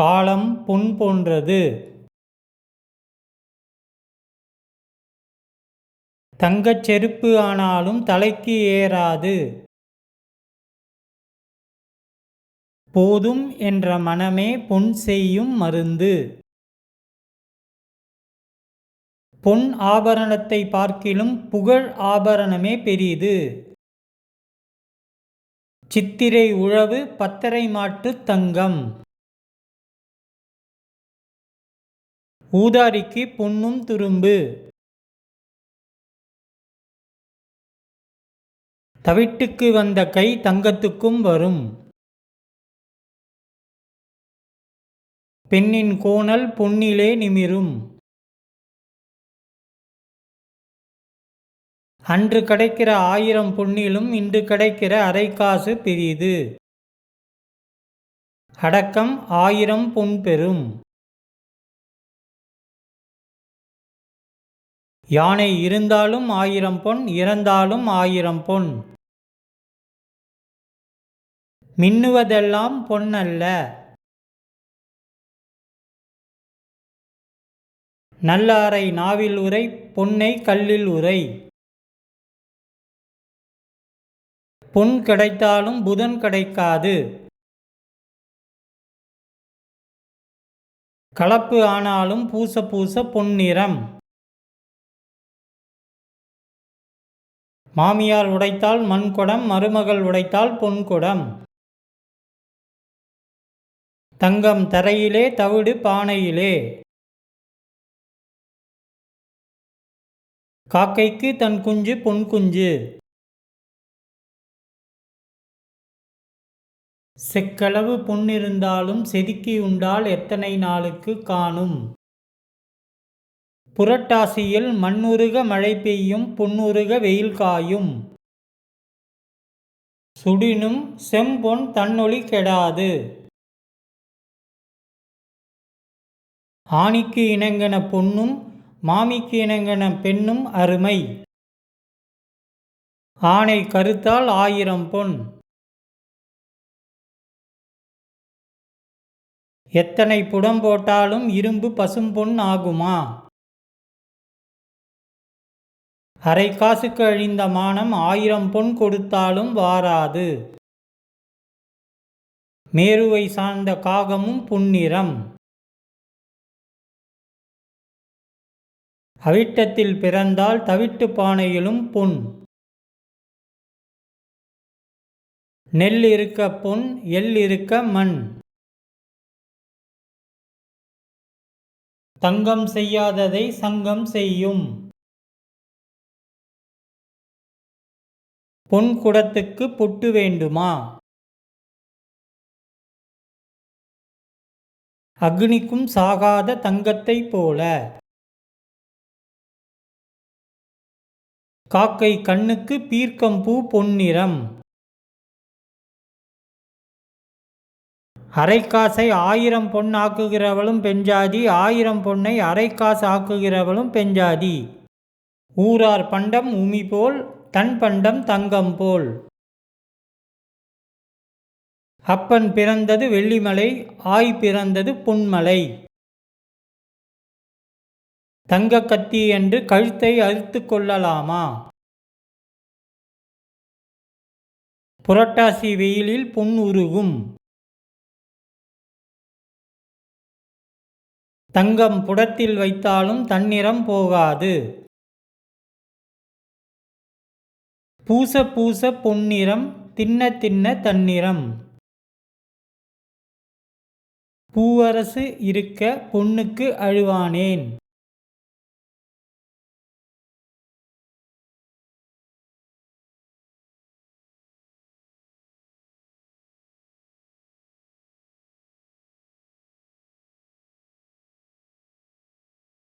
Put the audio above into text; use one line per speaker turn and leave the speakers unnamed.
காலம் பொன் போன்றது. தங்கச் செருப்பு ஆனாலும் தலைக்கு ஏறாது. போதும் என்ற மனமே பொன் செய்யும் மருந்து. பொன் ஆபரணத்தை பார்க்கிலும் புகழ் ஆபரணமே பெரிது. சித்திரை உழவு பத்தரை மாட்டு தங்கம். ஊதாரிக்கு பொன்னும் துரும்பு. தவிட்டுக்கு வந்த கை தங்கத்துக்கும் வரும். பெண்ணின் கோணல் பொன்னிலே நிமிரும். அன்று கிடைக்கிற ஆயிரம் பொன்னிலும் இன்று கிடைக்கிற அரைக்காசு பெரிது அடக்கம் ஆயிரம் பொன் பெறும். யானை இருந்தாலும் ஆயிரம் பொன் இறந்தாலும் ஆயிரம் பொன். மின்னுவதெல்லாம் பொன்னல்ல. நல்லாரை நாவில் உரை பொன்னை கல்லில் உரை. பொன் கிடைத்தாலும் புதன் கிடைக்காது. கலப்பு ஆனாலும் பூச பூச பொன்னிறம். மாமியார் உடைத்தால் மண்குடம் மருமகள் உடைத்தால் பொன்குடம். தங்கம் தரையிலே தவிடு பானையிலே. காக்கைக்கு தன் குஞ்சு பொன் குஞ்சு. செக்களவு பொன்னிருந்தாலும் செதுக்கி உண்டால் எத்தனை நாளுக்கு காணும்? புரட்டாசியில் மண்ணுருக மழை பெய்யும் புன்னுருக வெயில் காயும். சுடினும் செம்பொன் தன்னொளி கெடாது. ஆணிக்கு இணங்கன பொன்னும் மாமிக்கு இணங்கன பெண்ணும் அருமை. ஆணை கருத்தால் ஆயிரம் பொன். எத்தனை புடம் போட்டாலும் இரும்பு பசும்பொன் ஆகுமா? அரை காசுக்கு அழிந்த மானம் ஆயிரம் பொன் கொடுத்தாலும் வாராது. மேருவை சார்ந்த காகமும் புன்னிறம். அவிட்டத்தில் பிறந்தால் தவிட்டு பானையிலும் பொன். நெல் இருக்க பொன் எள் இருக்க மண். தங்கம் செய்யாததை சங்கம் செய்யும். பொன் குடத்துக்கு பொட்டு வேண்டுமா? அக்னிக்கும் சாகாத தங்கத்தைப் போல. காக்கை கண்ணுக்கு பீர்க்கம்பூ பொன்னிறம் அரைக்காசை ஆயிரம் பொன் ஆக்குகிறவளும் பெஞ்சாதி ஆயிரம் பொன்னை அரைக்காசு ஆக்குகிறவளும் பெஞ்சாதி. ஊரார் பண்டம் உமி போல் தன் பண்டம் தங்கம் போல். அப்பன் பிறந்தது வெள்ளிமலை ஆய் பிறந்தது புன்மலை. தங்க கத்தி என்று கழுத்தை அறுத்து கொள்ளலாமா? புரட்டாசி வெயிலில் புன் உருகும். தங்கம் புடத்தில் வைத்தாலும் தன்னிறம் போகாது. பூச பூச பொன்னிறம் தின்ன தின்ன தன்னிறம். பூவரசு இருக்க பொண்ணுக்கு அழுவானேன்.